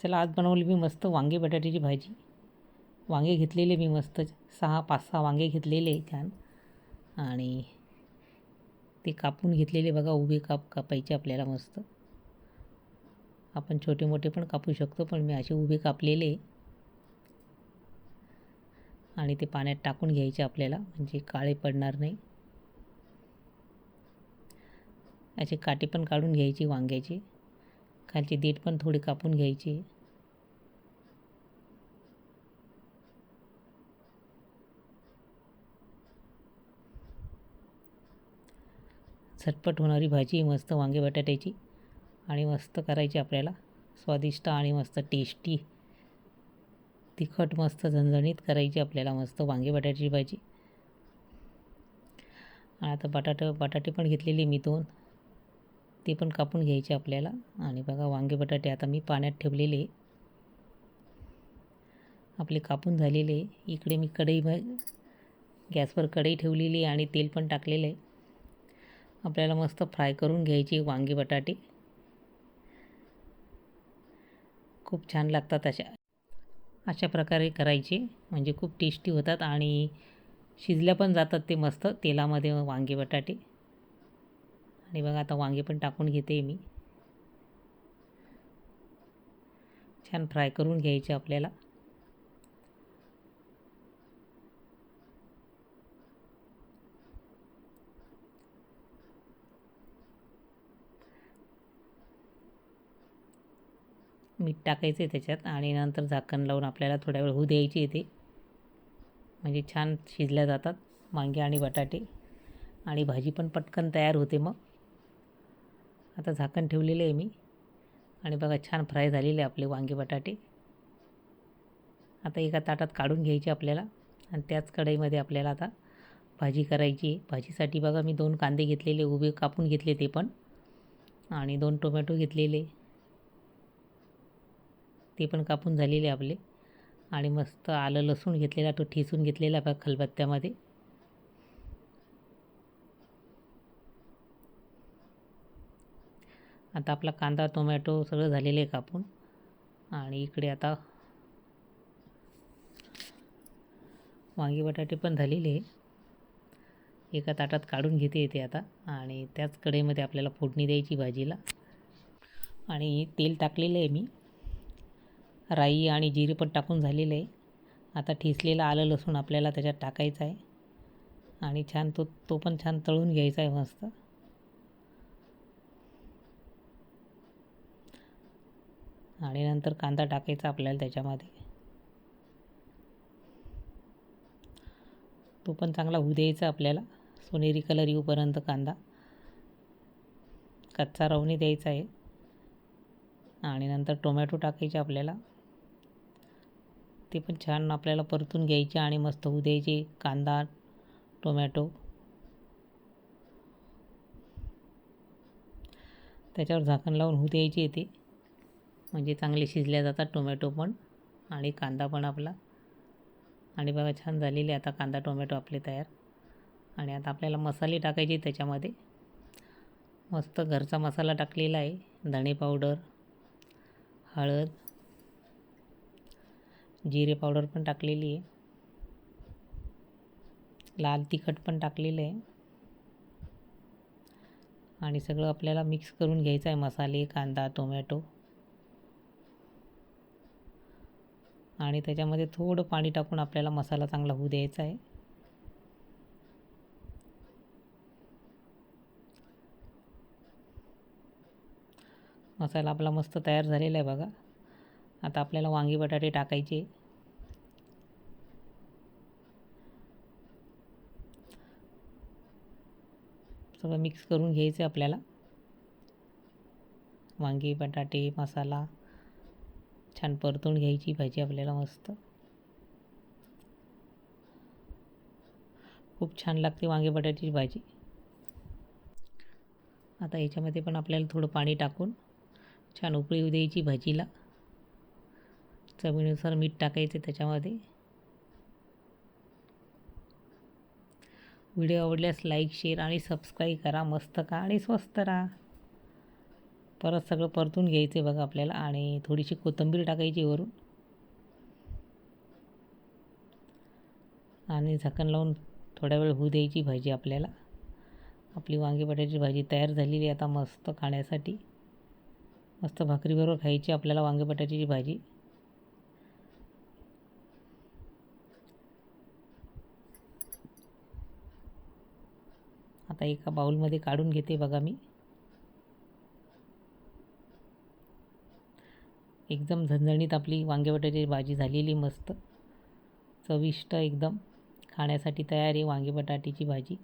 चला आज बनवली मी मस्त वांगे बटाट्याची भाजी. वांगे घेतलेले मी मस्त. सहा पाच सहा वांगे घेतलेले छान आणि ते कापून घेतलेले बघा उभे काप कापायचे आपल्याला मस्त. आपण छोटे मोठे पण कापू शकतो पण मी असे उभे कापलेले. आणि ते पाण्यात टाकून घ्यायचे आपल्याला म्हणजे काळे पडणार नाही. असे काटे पण काढून घ्यायचे वांग्याचे. खालची देठ पण थोडी कापून घ्यायची. झटपट होणारी भाजी मस्त वांगे बटाट्याची आणि मस्त करायची आपल्याला. स्वादिष्ट आणि मस्त टेस्टी तिखट मस्त झणझणीत करायची आपल्याला मस्त वांगे बटाट्याची भाजी. आता बटाटे बटाटे पण घेतलेले मी दोन. ते पण कापून घ्यायचे आपल्याला. आणि बघा वांगे बटाटे आता मी पाण्यात ठेवलेले. आपले कापून झालेले. इकडे मी कढई गॅसवर कढई ठेवलेली आणि तेल पण टाकलेलं आहे. आपल्याला मस्त फ्राय करून घ्यायचे वांगे बटाटे. खूप छान लागतात अशा अशा प्रकारे करायचे. म्हणजे खूप टेस्टी होतात आणि शिजल्या पण जातात ते मस्त तेलामध्ये वांगे बटाटे. आणि बघा आता वांगे पण टाकून घेते मी. छान फ्राय करून घ्यायचे आपल्याला. मीठ टाकायचं आहे त्याच्यात आणि नंतर झाकण लावून आपल्याला थोड्या वेळ होऊ द्यायची येते म्हणजे छान शिजल्या जातात वांगे आणि बटाटे. आणि भाजी पण पटकन तयार होते मग. आता झाकण ठेवलेलं आहे मी. आणि बघा छान फ्राय झालेले आपले वांगे बटाटे. आता एका ताटात काढून घ्यायचे आपल्याला. आणि त्याच कढईमध्ये आपल्याला आता भाजी करायची आहे. भाजीसाठी बघा मी दोन कांदे घेतलेले उभे कापून घेतले ते पण. आणि दोन टोमॅटो घेतलेले. ते पण कापून झालेले आपले. आणि मस्त आलं लसूण घेतलेला तो ठेचून घेतलेला बघा खलबत्त्यामध्ये. आता आपला कांदा टोमॅटो सगळं झालेलं आहे कापून. आणि इकडे आता वांगी बटाटे पण झालेले आहे. एका ताटात काढून घेते येते आता. आणि त्याच कढईमध्ये आपल्याला फोडणी द्यायची भाजीला. आणि तेल टाकलेलं आहे मी. राई आणि जिरे पण टाकून झालेलं आहे. आता ठेचलेलं आलं लसूण आपल्याला त्याच्यात टाकायचं आहे. आणि छान तो तो पण छान तळून घ्यायचा आहे मस्त. आणि नंतर कांदा टाकायचा आपल्याला त्याच्यामध्ये. तो पण चांगला होऊ द्यायचा आपल्याला. सोनेरी कलर येऊपर्यंत कांदा. कच्चा रवणी द्यायचा आहे. आणि नंतर टोमॅटो टाकायचे आपल्याला. ते पण छान आपल्याला परतून घ्यायचे आणि मस्त होऊ द्यायचे. कांदा टोमॅटो त्याच्यावर झाकण लावून होऊ द्यायचे ते. म्हणजे चांगले शिजल्या जातात टोमॅटो पण आणि कांदा पण आपला. आणि बघा छान झालेले आता कांदा टोमॅटो आपले तयार. आणि आता आपल्याला मसाले टाकायचे त्याच्यामध्ये. मस्त घरचा मसाला टाकलेला आहे. धणे पावडर हळद जिरे पावडर पण टाकलेली आहे. लाल तिखट पण टाकलेलं आहे. आणि सगळं आपल्याला मिक्स करून घ्यायचं आहे मसाले कांदा टोमॅटो. आणि त्याच्यामध्ये थोडं पाणी टाकून आपल्याला मसाला चांगला होऊ द्यायचा आहे. मसाला आपला मस्त तयार झालेला आहे बघा. आता आपल्याला वांगी बटाटे टाकायचे. सगळं मिक्स करून घ्यायचं आपल्याला. वांगी बटाटे मसाला. छान परतून घ्यायची भाजी आपल्याला मस्त. खूप छान लागते वांगे बटाट्याची भाजी. आता याच्यामध्ये पण आपल्याला थोडं पाणी टाकून छान उकळी येऊ द्यायची भाजीला. चवीनुसार मीठ टाकायचे त्याच्यामध्ये. व्हिडिओ आवडल्यास लाईक शेअर आणि सबस्क्राईब करा. मस्त का आणि स्वस्त राहा. परत सगळं परतून घ्यायचं आहे बघा आपल्याला आणि थोडीशी कोथिंबीर टाकायची वरून. आणि झाकण लावून थोड्या वेळ होऊ द्यायची भाजी आपल्याला. आपली वांगी बटाट्याची भाजी तयार झालेली आहे आता मस्त खाण्यासाठी. मस्त भाकरीबरोबर खायची आपल्याला वांगी बटाट्याची भाजी. आता एका बाऊलमध्ये काढून घेते बघा मी. एकदम झणझणीत आपली वांगे बटाट्याची भाजी झालेली मस्त. चविष्ट एकदम. खाण्यासाठी तयार आहे वांगे बटाट्याची भाजी.